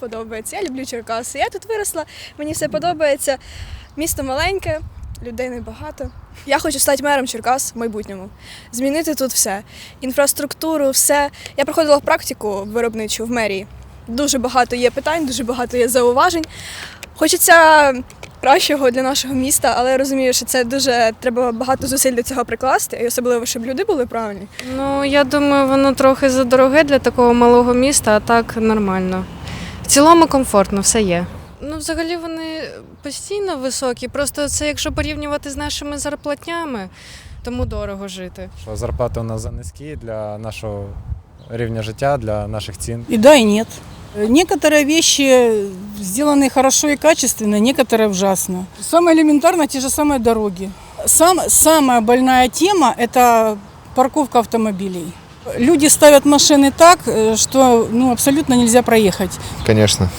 подобається. Я люблю Черкаси. Я тут виросла, мені все подобається. Місто маленьке, людей небагато. Я хочу стати мером Черкас в майбутньому, змінити тут все. Інфраструктуру, все. Я проходила практику виробничу в мерії. Дуже багато є питань, дуже багато є зауважень. Хочеться кращого для нашого міста, але я розумію, що це дуже треба багато зусиль до цього прикласти, і особливо, щоб люди були правильні. Ну, я думаю, воно трохи задороге для такого малого міста, а так нормально В цілому комфортно, все є. Ну, взагалі вони постійно високі. Просто це якщо порівнювати з нашими зарплатнями, тому дорого жити. Що зарплати у нас занизькі для нашого рівня життя, для наших цін. И да, и нет. Некоторые вещи сделаны хорошо и качественно, некоторые ужасно. Самое элементарно те же самые дороги. Сам, самая больная тема – это парковка автомобилей. Люди ставят машины так, э, что ну, абсолютно нельзя проехать. Конечно.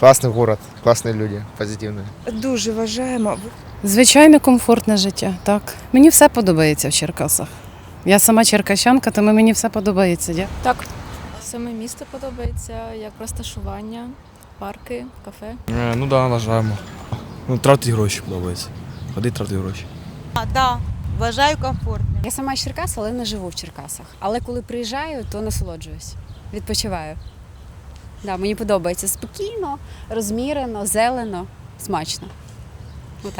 Классный город, классные люди, позитивные. Дуже вважаємо. Звичайно, комфортне життя, так. Мені все подобається в Черкасах. Я сама черкащанка, тому мені все подобається. Дя- Так. Саме місто подобається, як розташування, парки, кафе. Е, Ну так, да, вважаємо. Ну, тратить гроші подобається. Ходить, тратить гроші. А, да, вважаю комфортно. Я сама з Черкас, але не живу в Черкасах. Але коли приїжджаю, то насолоджуюсь, відпочиваю. Да, мені подобається спокійно, розмірено, зелено, смачно. Отак.